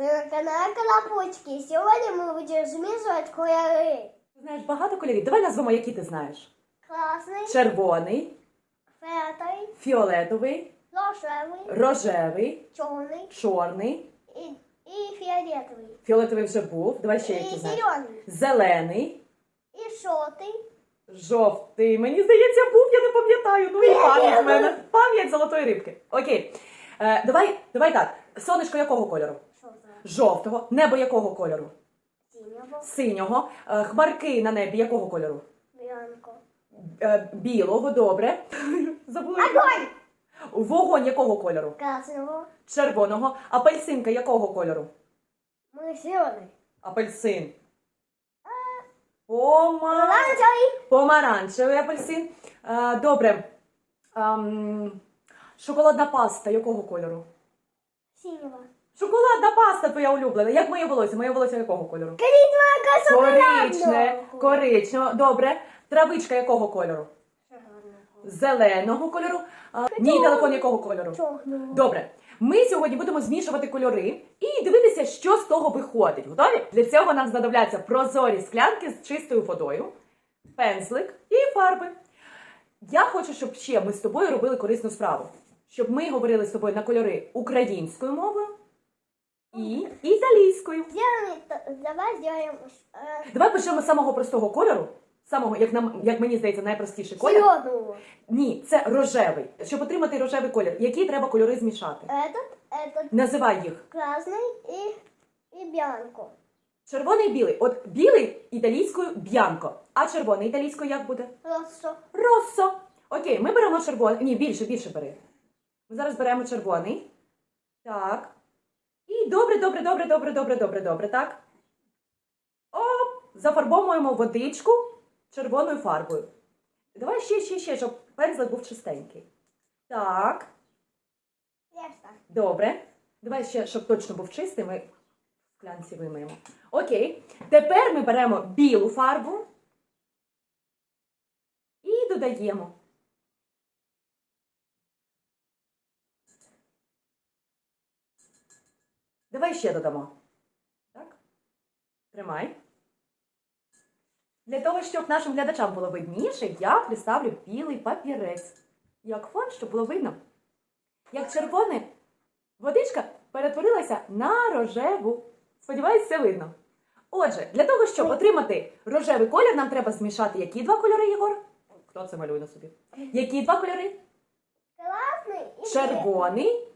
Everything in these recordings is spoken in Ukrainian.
Вы на канале Колобочки. Сегодня мы будем смешивать кольоры. Ти знаєш багато кольорів. Давай назвемо, які ти знаєш: Красный, червоний, фиолетовый, фіолетовий, рожевый, рожевий, черный чорний. и, и фиолетовый. Фіолетовий вже був. Давай ще И які знаєш. зеленый. Зелений, И желтый. жовтий. Мені здається, був, я не пам'ятаю. Ну і пам'ять в мене. Пам'ять золотої рибки. Окей. Е, давай, давай так. Сонечко якого кольору? Желтого. Жовтого. Небо якого кольору? Синего. Синього. Е, хмарки на небі якого кольору? Бьянко. Е, білого, добре. Забула. Огонь! Вогонь якого кольору? Красного. Червоного. Апельсинка якого кольору? Мы зеленый. Апельсин. Пома... Оранжевый. Помаранчевий апельсин. Е, добре. Ем, шоколадна паста якого кольору? Синего. Шоколадна паста твоя улюблена. Як моє волосся? Моє волосся якого кольору? Коричне, коричневого. Добре. Травичка якого кольору? Зеленого кольору. А, мій телефон якого кольору? Добре. Ми сьогодні будемо змішувати кольори і дивитися, що з того виходить. Готові? Для цього нам знадобляться прозорі склянки з чистою водою, пензлик і фарби. Я хочу, щоб ще ми з тобою робили корисну справу. Щоб ми говорили з тобою на кольори українською мовою і італійською. Сделаем, т- давай сделаем э, Давай почнемо з самого простого кольору. Самого, як нам, як мені здається, найпростіший колір. зеленого. Ні, це рожевий. Щоб отримати рожевий колір, які треба кольори змішати? Этот, этот Називай їх. красный и, и бьянко. Червоний і білий. От білий італійською б'янко, а червоний італійською як буде? Просто Россо. Окей, ми беремо червоний. Ні, більше, більше бери. Ми зараз беремо червоний. Так. І добре, добре, добре, добре, добре, добре, добре, так. Оп! Зафарбовуємо водичку червоною фарбою. Давай ще, ще, ще, щоб пензлик був чистенький. Так, добре. Давай ще, щоб точно був чистий, ми в склянці вимиємо. Окей. Тепер ми беремо білу фарбу і додаємо. Давай ще додамо. Так? Тримай. Для того, щоб нашим глядачам було видніше, я приставлю білий папірець. Як фон, щоб було видно. Як червоне, водичка перетворилася на рожеву. Сподіваюсь, все видно. Отже, для того, щоб отримати рожевий колір, нам треба змішати які два кольори, Єгор? Хто це малює на собі? Які два кольори? Красный Червоний,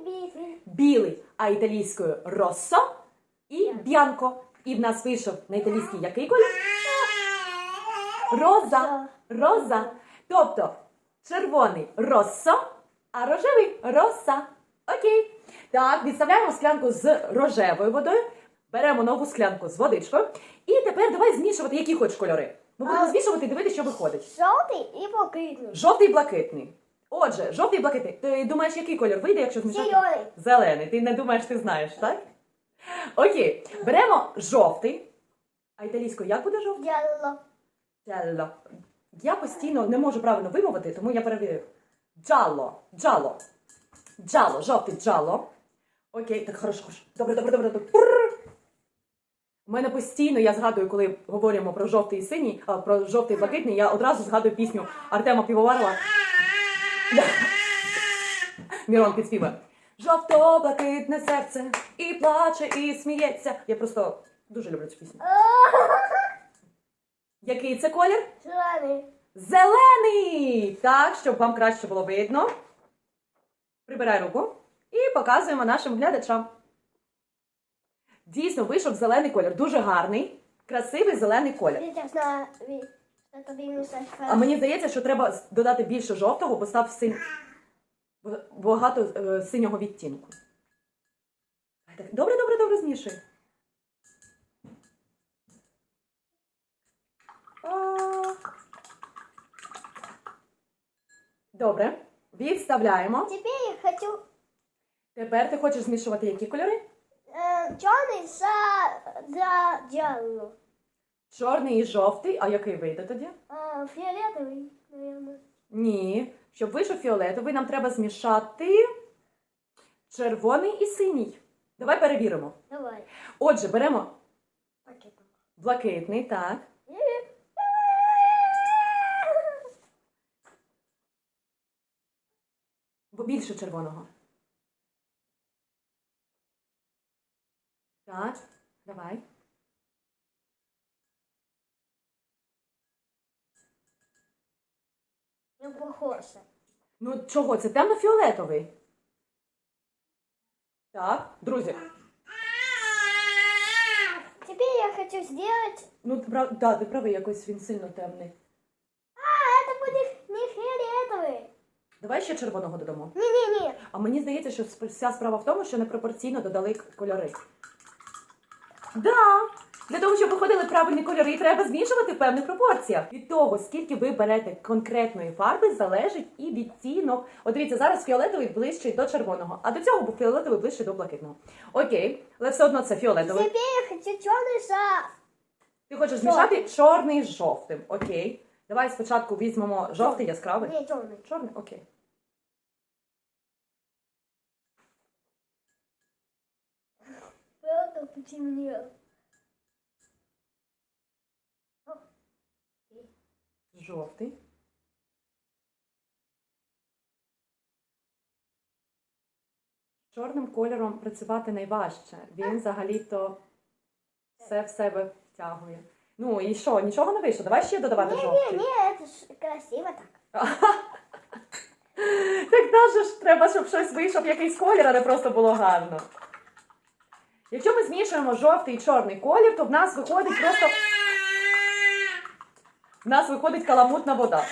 белый. И белый. білий, а італійською россо і б'янко. І в нас вийшов на італійській який колір? Роза. Роза. Тобто червоний россо, а рожевий роса. Окей. Так, відставляємо склянку з рожевою водою. Беремо нову склянку з водичкою. І тепер давай змішувати, які хочеш кольори. Ми будемо А. змішувати і дивитися, що виходить. Желтый и покрытый. Жовтий і блакитний. Отже, жовтий і блакитний. Ти думаєш, який колір вийде, якщо змішати? Зеленый. Зелений. Ти не думаєш, ти знаєш, так? Окей. Беремо жовтий. А італійською як буде жовтий? Yellow. Джалло. Я постійно не можу правильно вимовити, тому я перевірю. Джало. Джало. Джало. Жовтий джало. Окей, так хорошо, хорошо. Добре, добре, добре, добре. У мене постійно я згадую, коли говоримо про жовтий і синій, а, про жовтий і блакитний, я одразу згадую пісню Артема Півоварова. Мірон підспіває. Жовто-блакитне серце і плаче, і сміється. Я просто дуже люблю цю пісню. Який це колір? Зеленый. Зелений! Так, щоб вам краще було видно. Прибирай руку і показуємо нашим глядачам. Дійсно, вийшов зелений колір. Дуже гарний, красивий зелений колір. Сейчас на... ви- Это вимешать А мені здається, що треба з- додати більше жовтого, бо став синь... б- багато е, синього відтінку. Так, Добре, добре, добре змішуй. А. Добре. Відставляємо. Теперь я хочу Тепер ти хочеш змішувати які кольори? э, черный за, за yellow. Чорний і жовтий, а який вийде тоді? А, фиолетовый, наверное. Ні. Щоб вийшов фіолетовий, нам треба змішати червоний і синій. Давай перевіримо. Давай. Отже, беремо Пакетом. блакитний, так. Бо більше червоного. Так, давай. Не похоже. Ну чого? Це темно-фіолетовий. Так, друзі. Теперь я хочу сделать... Ну, ти прав... да, ти правий, якось він сильно темний. А, это будет не фиолетовый. Давай ще червоного додамо. Не-не-не. А мені здається, що вся справа в тому, що непропорційно додали кольори. Да! Для того, щоб виходили правильні кольори, треба змішувати в певних пропорціях. Від того, скільки ви берете конкретної фарби, залежить і відтінок. От дивіться, зараз фіолетовий ближчий до червоного, а до цього був фіолетовий ближчий до блакитного. Окей, але все одно це фіолетовий. Теперь я хочу черный шар. Ти хочеш змішати чорний з жовтим. Окей. Давай спочатку візьмемо жовтий яскравий. Не, черный. Чорний, окей. Правда потемнел. Жовтий. З Чорним кольором працювати найважче. Він взагалі-то все в себе втягує. Ну і що, нічого не вийшло? Давай ще додавати жовтий. Не-не, это ж красиво так. Так даже ж треба, щоб щось вийшов якийсь колір, а не просто було гарно. Якщо ми змішуємо жовтий і чорний колір, то в нас виходить просто. В нас виходить каламутна вода.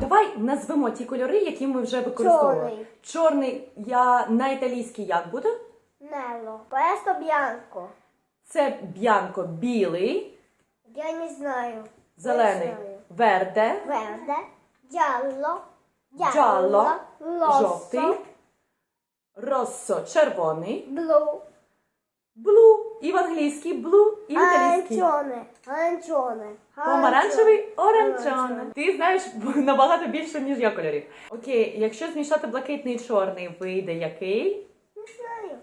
Давай назвемо ті кольори, які ми вже використовували. Чорний. Чорний я на італійській як буде? Нело. Просто бьянко. Це б'янко білий, Я не знаю. зелений знаю. верде, Верде. Giallo. Giallo. Rosso. жовтий, россо червоний. Blu. Блу і в англійській блу, і в італійській. Arancione. Arancione. Помаранчевий оранжон. Ти знаєш набагато більше, ніж я кольорів. Окей, якщо змішати блакитний і чорний, вийде який? Не знаю.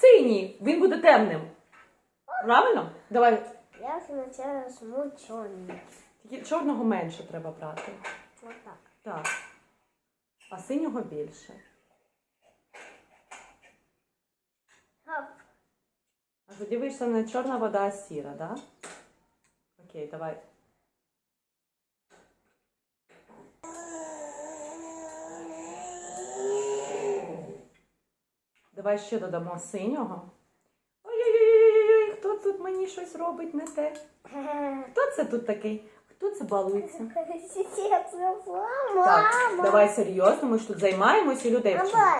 Синій. Він буде темним. Правильно? Давай. Я сначала жму черный. Тільки чорного менше треба брати. Вот так. Так. А синього більше. Хоп. А тоді не чорна вода, а сіра? Да? Окей, давай. Давай ще додамо синього. Ой-ой-ой, хто тут мені щось робить не те? Хто це тут такий? Хто це балується? Так, давай серйозно, ми ж тут займаємося і людей вчимо.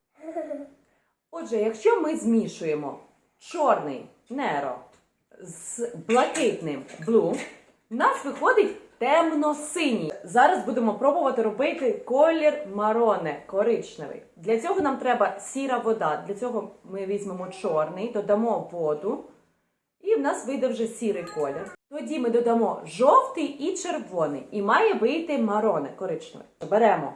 Отже, якщо ми змішуємо чорний неро з блакитним блу, в нас виходить темно-синій. Зараз будемо пробувати робити колір мароне, коричневий. Для цього нам треба сіра вода. Для цього ми візьмемо чорний, додамо воду, і в нас вийде вже сірий колір. Тоді ми додамо жовтий і червоний, і має вийти мароне, коричневий. Беремо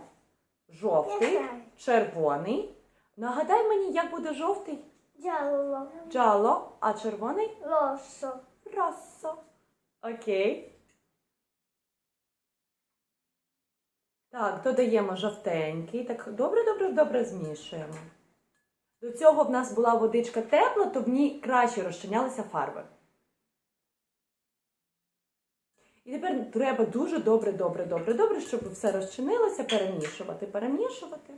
жовтий, червоний. Нагадай мені, як буде жовтий? Giallo. Джало, а червоний Rosso. Россо. Окей. Так, додаємо жовтенький. Так, добре, добре, добре змішуємо. До цього в нас була водичка тепла, то в ній краще розчинялися фарби. І тепер треба дуже добре, добре, добре, добре, щоб все розчинилося, перемішувати, перемішувати.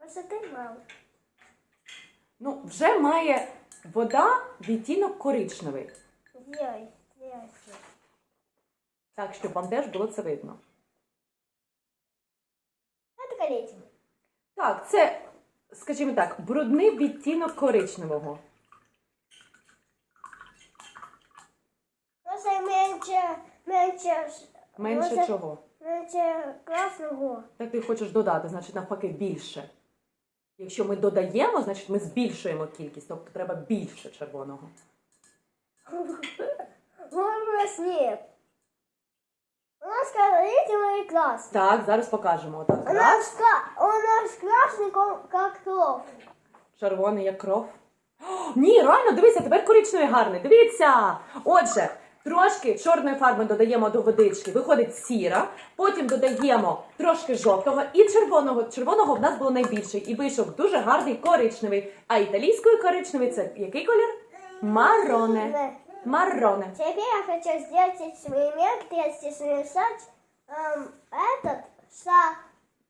Высоты мало. Ну, вже має вода відтінок коричневий. Сделай. Сделай. Так, щоб вам теж було це видно. Это коричневый. Так, це, скажімо так, брудний відтінок коричневого. Просто меньше, меньше, Менше Може- чого? меньше красного. Так ти хочеш додати, значить навпаки більше. Якщо ми додаємо, значить ми збільшуємо кількість, тобто треба більше червоного. Он краснеет. Он нас коричневый класс. Так, зараз покажемо. Отак. У Раз. нас, кла- у нас красный ко- как кровь. Червоний як кров. О, ні, реально, дивися, тепер коричневий гарний. Дивіться. Отже, трошки чорної фарби додаємо до водички, виходить сіра, потім додаємо трошки жовтого і червоного. Червоного в нас було найбільше, і вийшов дуже гарний коричневий. А італійською коричневий це який колір? Мароне. Да. Мароне. Теперь я хочу сделать эксперимент, если смешать эм, этот со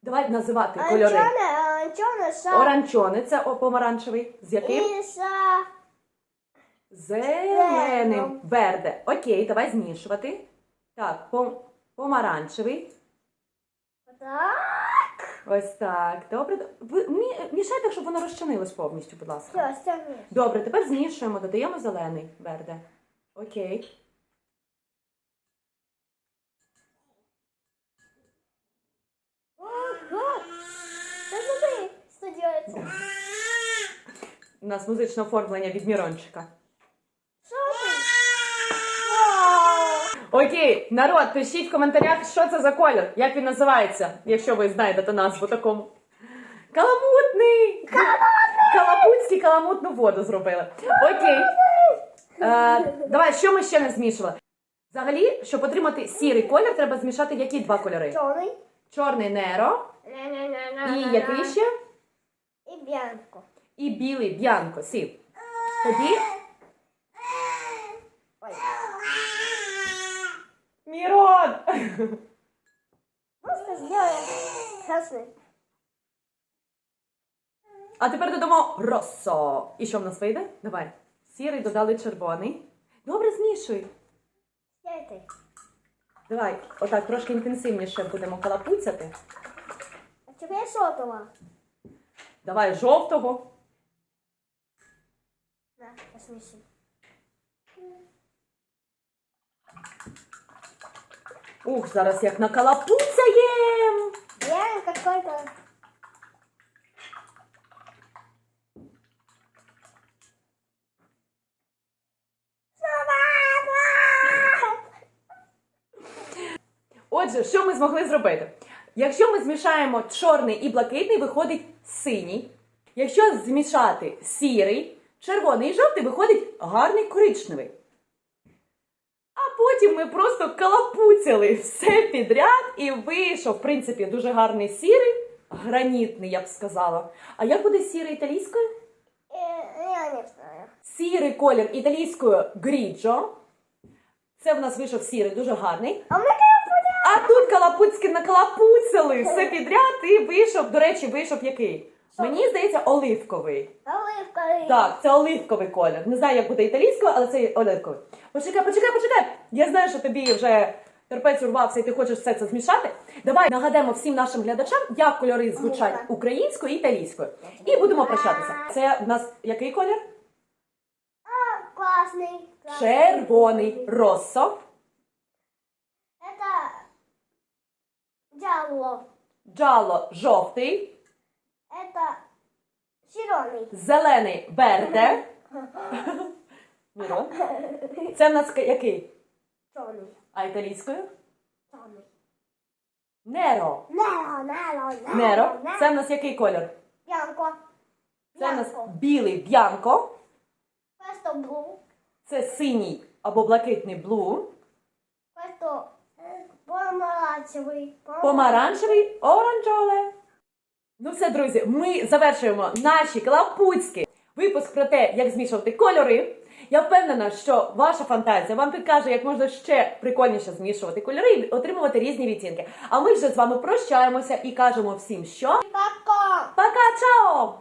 Давай називати кольори. анчоне, анчоне со Оранчоне це о, помаранчевий. З яким? и со Зеленим. Верде. Окей, давай змішувати. Так, пом- помаранчевий. так. Ось так. Добре. Ви мі- мішайте, щоб воно розчинилось повністю, будь ласка. Все. Добре, тепер змішуємо, додаємо зелений верде. Окей. Ого! Посмотри, что делается. У нас музичне оформлення від Мірончика. Окей, народ, пишіть в коментарях, що це за колір, як він називається, якщо ви знаєте назву такому. Каламутний! Калапутський каламутну воду зробили. Окей. Е, давай, що ми ще не змішували? Взагалі, щоб отримати сірий колір, треба змішати які два кольори? Черный. Чорний неро і який ще? И бьянку. І білий б'янко. Сі. Тоді. Ой. Мірон! Просто сделаем красный. А тепер додамо росо. І що в нас вийде? Давай. Сірий додали червоний. Добре, змішуй. Этой. Давай, отак трошки інтенсивніше будемо калапуцяти. А теперь сотого. Давай жовтого. На, посмеши. Ух, зараз як накалапуцяєм. Я какой-то... Отже, що ми змогли зробити? Якщо ми змішаємо чорний і блакитний, виходить синій. Якщо змішати сірий, червоний і жовтий, виходить гарний коричневий. А потім ми просто калапуцяли все підряд і вийшов, в принципі, дуже гарний сірий, гранітний, я б сказала. А як буде сірий італійською? Э, Я не знаю. Сірий колір італійською гріджо. Це в нас вийшов сірий, дуже гарний. А мы когда А тут калапуцьки накалапуцяли все підряд і вийшов, до речі, вийшов який? Мені здається, оливковий. Оливковий. Так, це оливковий колір. Не знаю, як буде італійською, але це оливковий. Почекай, почекай, почекай. Я знаю, що тобі вже терпець урвався і ти хочеш все це змішати. Давай нагадаємо всім нашим глядачам, як кольори звучать Ну-ка. українською і італійською. І будемо прощатися. Це в нас який колір? А, классный. классный. Червоний росо, Это джалло. джало жовтий, Это зеленый. зелений верде. Міро. Це в нас ка- який? Черный. А італійською? Черный. Неро. Неро, неро, неро. Неро. Це в нас який колір? Бьянко. Це в нас Бьянко. білий б'янко. Questo blu. Це синій або блакитний блу. Questo помаранчевый. Помаранчевий оранжоле. Ну все, друзі, ми завершуємо наші клапуцькі випуск про те, як змішувати кольори. Я впевнена, що ваша фантазія вам підкаже, як можна ще прикольніше змішувати кольори і отримувати різні відтінки. А ми вже з вами прощаємося і кажемо всім, що Пока. пока, чао!